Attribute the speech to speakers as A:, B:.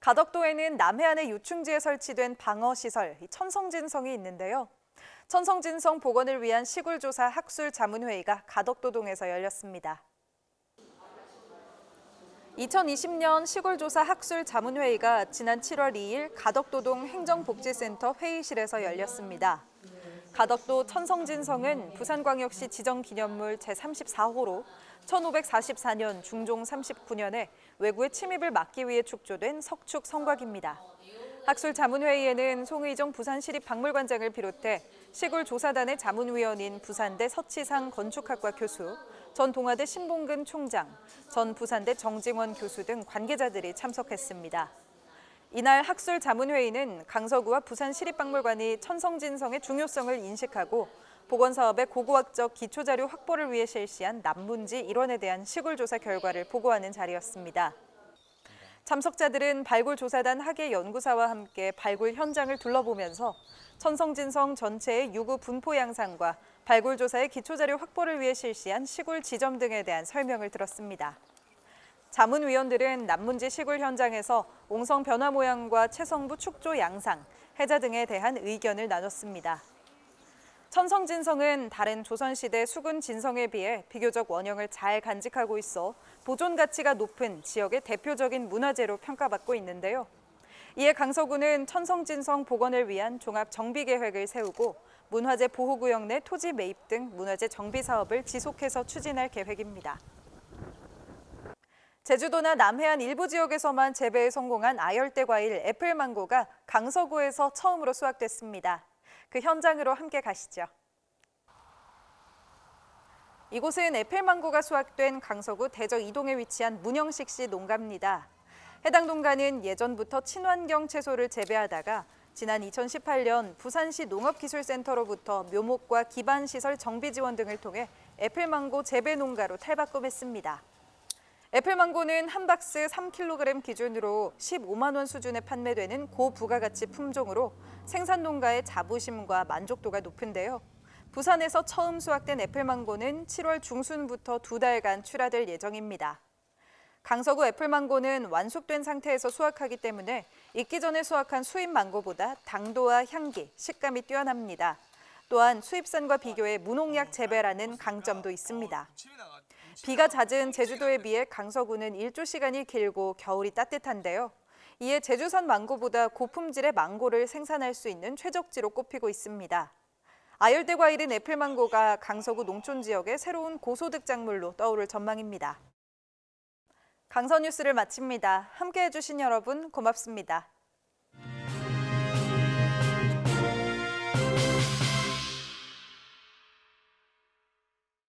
A: 가덕도에는 남해안의 유충지에 설치된 방어시설 이 천성진성이 있는데요. 천성진성 복원을 위한 시굴조사 학술 자문회의가 가덕도동에서 열렸습니다. 2020년 시골조사 학술 자문회의가 지난 7월 2일 가덕도동 행정복지센터 회의실에서 열렸습니다. 가덕도 천성진성은 부산광역시 지정기념물 제34호로 1544년 중종 39년에 외구의 침입을 막기 위해 축조된 석축 성곽입니다. 학술 자문회의에는 송의정 부산시립박물관장을 비롯해 시골 조사단의 자문위원인 부산대 서치상 건축학과 교수, 전 동아대 신봉근 총장, 전 부산대 정징원 교수 등 관계자들이 참석했습니다. 이날 학술 자문회의는 강서구와 부산시립박물관이 천성진성의 중요성을 인식하고 복원 사업의 고고학적 기초자료 확보를 위해 실시한 남문지 일원에 대한 시골조사 결과를 보고하는 자리였습니다. 참석자들은 발굴조사단 학예 연구사와 함께 발굴 현장을 둘러보면서 천성진성 전체의 유구 분포 양상과 발굴조사의 기초자료 확보를 위해 실시한 시굴 지점 등에 대한 설명을 들었습니다. 자문위원들은 남문지 시굴 현장에서 옹성 변화 모양과 채성부 축조 양상, 해자 등에 대한 의견을 나눴습니다. 천성진성은 다른 조선시대 수군 진성에 비해 비교적 원형을 잘 간직하고 있어 보존 가치가 높은 지역의 대표적인 문화재로 평가받고 있는데요. 이에 강서구는 천성진성 복원을 위한 종합 정비 계획을 세우고 문화재 보호구역 내 토지 매입 등 문화재 정비 사업을 지속해서 추진할 계획입니다. 제주도나 남해안 일부 지역에서만 재배에 성공한 아열대 과일 애플망고가 강서구에서 처음으로 수확됐습니다. 그 현장으로 함께 가시죠. 이곳은 애플망고가 수확된 강서구 대저 이동에 위치한 문영식 씨 농가입니다. 해당 농가는 예전부터 친환경 채소를 재배하다가 지난 2018년 부산시 농업기술센터로부터 묘목과 기반시설 정비 지원 등을 통해 애플망고 재배 농가로 탈바꿈했습니다. 애플망고는 한 박스 3kg 기준으로 15만 원 수준에 판매되는 고부가가치 품종으로 생산 농가의 자부심과 만족도가 높은데요. 부산에서 처음 수확된 애플망고는 7월 중순부터 두 달간 출하될 예정입니다. 강서구 애플망고는 완숙된 상태에서 수확하기 때문에 익기 전에 수확한 수입 망고보다 당도와 향기, 식감이 뛰어납니다. 또한 수입산과 비교해 무농약 재배라는 강점도 있습니다. 비가 잦은 제주도에 비해 강서구는 일조 시간이 길고 겨울이 따뜻한데요. 이에 제주산 망고보다 고품질의 망고를 생산할 수 있는 최적지로 꼽히고 있습니다. 아열대 과일인 애플망고가 강서구 농촌 지역의 새로운 고소득 작물로 떠오를 전망입니다. 강서 뉴스를 마칩니다. 함께해 주신 여러분 고맙습니다.